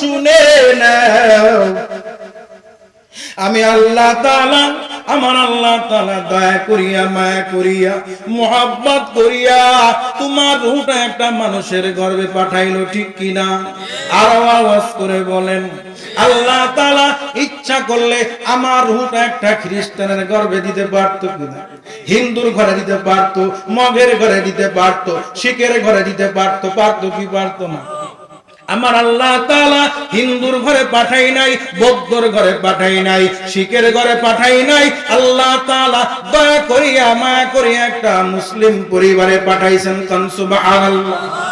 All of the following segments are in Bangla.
শুনে আমি আল্লাহ তাআলা, আমার আল্লাহ তাআলা দয়া করিয়া, মায়া করিয়া, মোহাব্বত করিয়া তোমার রূহটা একটা মানুষের গর্ভে পাঠাইলো, ঠিক কিনা? আরও আওয়াজ করে বলেন, আল্লাহ তাআলা ইচ্ছা করলে আমার রূহটা একটা খ্রিস্টানের গর্বে দিতে পারতো কিনা? হিন্দুর ঘরে দিতে পারতো, মগের ঘরে দিতে পারতো, শিখের ঘরে দিতে পারতো পারতো কি পারতো না? আমার আল্লাহ তালা হিন্দুর ঘরে পাঠাই নাই, বৌদ্ধর ঘরে পাঠাই নাই, শিখের ঘরে পাঠাই নাই। আল্লাহ তালা দয়া করিয়া, মায়া করিয়া একটা মুসলিম পরিবারে পাঠাইছেন কনসুবা সুবহানাল্লাহ।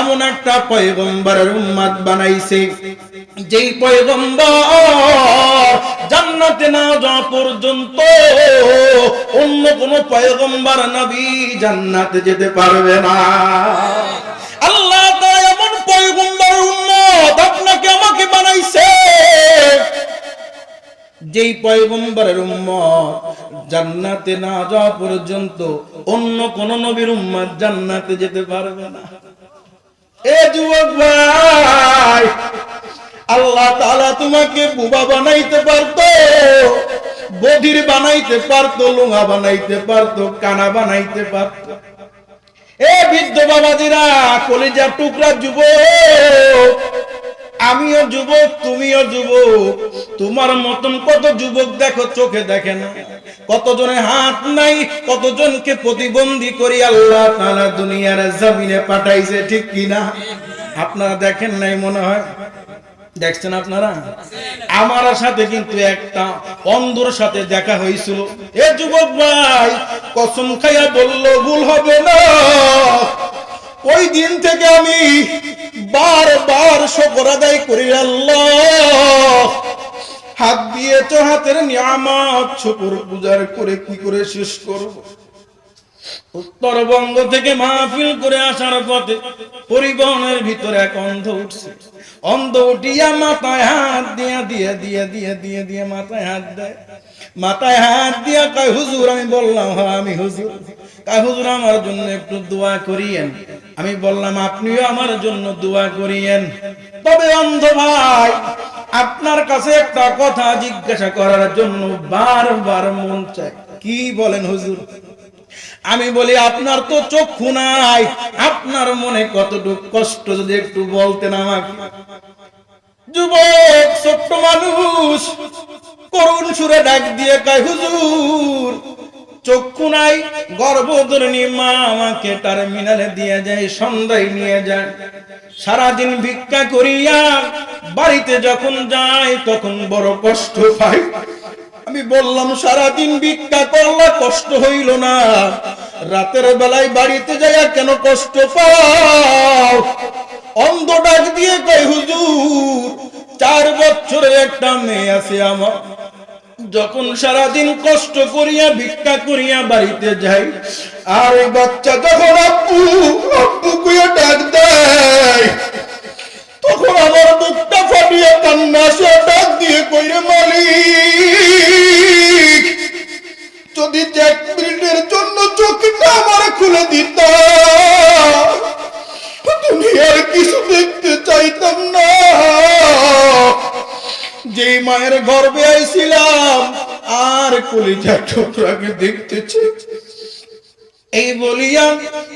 এমন একটা পয়গম্বরের উম্মত বানাইছে। যেই পয়গম্বর জান্নাতে না যাওয়া পর্যন্ত অন্য কোন পয়গম্বর নবী জান্নাতে যেতে পারবে না। আল্লাহ এমন পয়গম্বর উম্মত আপনাকে আমাকে বানাইছে। যেই পয়গম্বরের উম্মত জান্নাতে না যাওয়া পর্যন্ত অন্য কোন নবীর উম্মত জান্নাতে যেতে পারবে না। এ যুবক ভাই, আল্লাহ তাআলা তোমাকে বুবা বানাইতে পারতো, বধির বানাইতে পারতো লোঙা বানাইতে পারতো, কানা বানাইতে পারতো। এ বৃদ্ধ বাবাজিরা কলিজা টুকরা যুবক আমিও যুবক, তুমিও যুবক। তোমার মতন কত যুবক দেখো, চোখে দেখে না। কতজনে হাত নাই, কতজনকে প্রতিবন্ধী করি আল্লাহ তাআলা দুনিয়ার জমিনে পাঠাইছে, ঠিক কিনা আপনারা দেখেন নাই মনে হয়? দেখছেন আপনারা? আমার সাথে কিন্তু একটা অন্ধর সাথে দেখা হয়েছিল। এ যুবক ভাই, কসম খাইয়া বলল, ভুল হবে না। ওই দিন থেকে আমি বারবার শকর আদায় করি আল্লাহ। হাত দিয়ে তো হাতের নিয়ামত, শুকুর পূজার করে কি করে শেষ করব? উত্তরবঙ্গ থেকে মাহফিল করে আসার পথে পরিবহনের ভিতরে এক অন্ধ উঠছে। অন্ধ উঠিয়া মাথায় হাত দিয়া দিয়ে দিয়ে দিয়ে দিয়ে দিয়ে মাথায় হাত দেয়। মাথায় হাত দিয়া কয়, হুজুর, আমি বললাম হ্যাঁ আমি হুজুর। কয়, হুজুর, আমার জন্য একটু দোয়া করিয়েন। আমি বললাম, আপনিও আমার জন্য দোয়া করিয়েন। তবে অন্ধ ভাই, আপনার কাছে একটা কথা জিজ্ঞাসা করার জন্য বারবার মন চায়। কি বলেন হুজুর? আমি বলি, আপনার তো চক্ষু নাই, আপনার মনে কতটুকু কষ্ট যদি একটু বলতেন আমাকে। যুবক, ছোট্ট মানুষ, করুণ সুরে ডাক দিয়ে কয়, হুজুর চক্ষু নাই, গর্ভধরণী মা আমাকে টার্মিনালে দিয়ে যায়, সন্ধ্যায় নিয়ে যায়। সারাদিন ভিক্ষা করিয়া বাড়িতে যখন যায়, তখন বড় কষ্ট পাই। আমি বললাম, সারাদিন ভিক্ষা করলা কষ্ট হইল না। রাতের বেলায় বাড়িতে যাইয়া কেন কষ্ট পাও? অন্ধ ডাক দিয়ে কয়, হুজুর, চার বছরের একটা মেয়ে আছে আমার। যখন সারাদিন কষ্ট করিয়া ভিক্ষা করিয়া বাড়িতে যাই, আর ওই বাচ্চা যখন আব্বু আব্বু কুয়ে ডাক দেয়। তখন আমার বুকটা ফাটিয়ে কান্না, সে ডাক দিয়ে কইরে, মালিক, যদি এক মিনিটের জন্য চোখটা আমার খুলে দিত, তুমি আর কিছু দেখতে চাইতাম না। যেই মায়ের গর্বে আইছিলাম কলিজা ঠোকরাকে দেখতেছে এই বলিয়া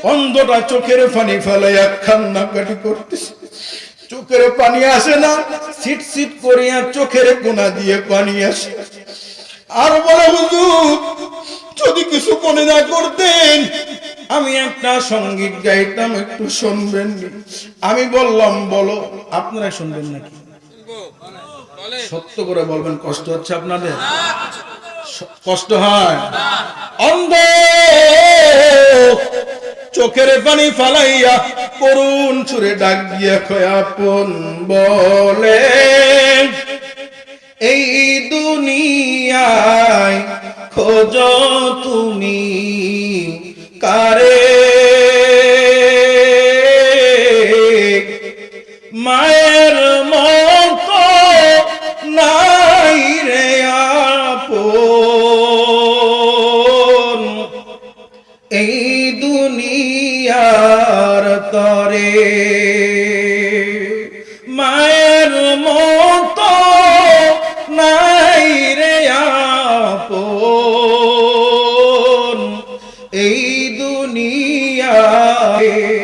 অন্ধটা চোখের পানি ফেলাইয়া কান্নাকাটি করতেছে। চোখের পানি আসে না সিট সিট করিয়া চোখের কোনা দিয়ে পানি আসে। আর বলে হুজুর যদি কিছু মনে না করতেন আমি একটা সংগীত গাইতাম একটু শুনবেন আমি বললাম বলো আপনারা শুনবেন নাকি? সত্য করে বলবেন কষ্ট হচ্ছে আপনাদের? স- কষ্ট হয়। অন্ধ চোখের পানি ফালাইয়া করুন চুরে ডাক দিয়া খয়াপন বলে, এই দুনিয়ায় খোঁজ তুমি এই দুনিয়ার তরে। মায়ের মতো নাই রে আপন। এই দুনিয়ায়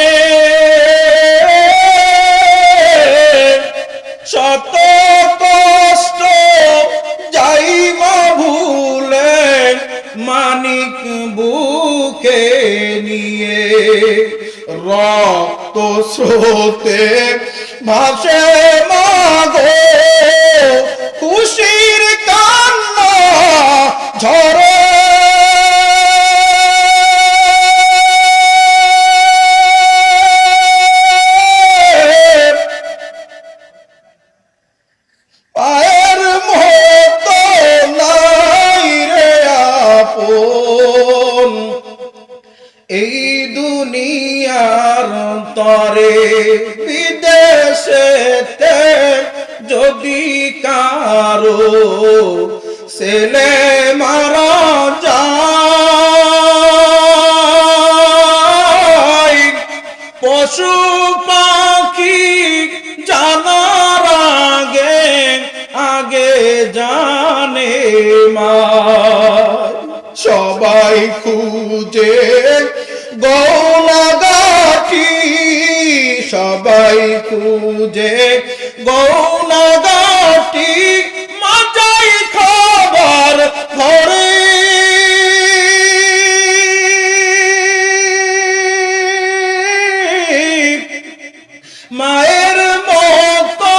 শত কষ্ট যাই মা ভুলে মানিক বুকে নিয়ে রক্ত স্রোতে ভাসে তরে বিদেশেতে যদি কারও ছেলে মারা যায়, পশু পাখি জানার আগে আগে জানে মা। সবাই খুঁজে গৌনাগাটি খুঁজে গৌনাগাটি মাজাই খবর ধরে। মায়ের মতো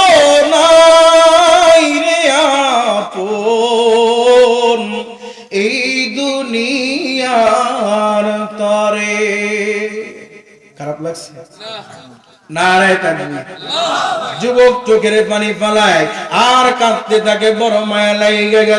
নাই রে আপন, এই দুনিয়ার তরে। খারাপ লাগছে? যুবক চোখের পানি ফালায় আর কাঁদতে থাকে বড় মায়া লাগে গেছে।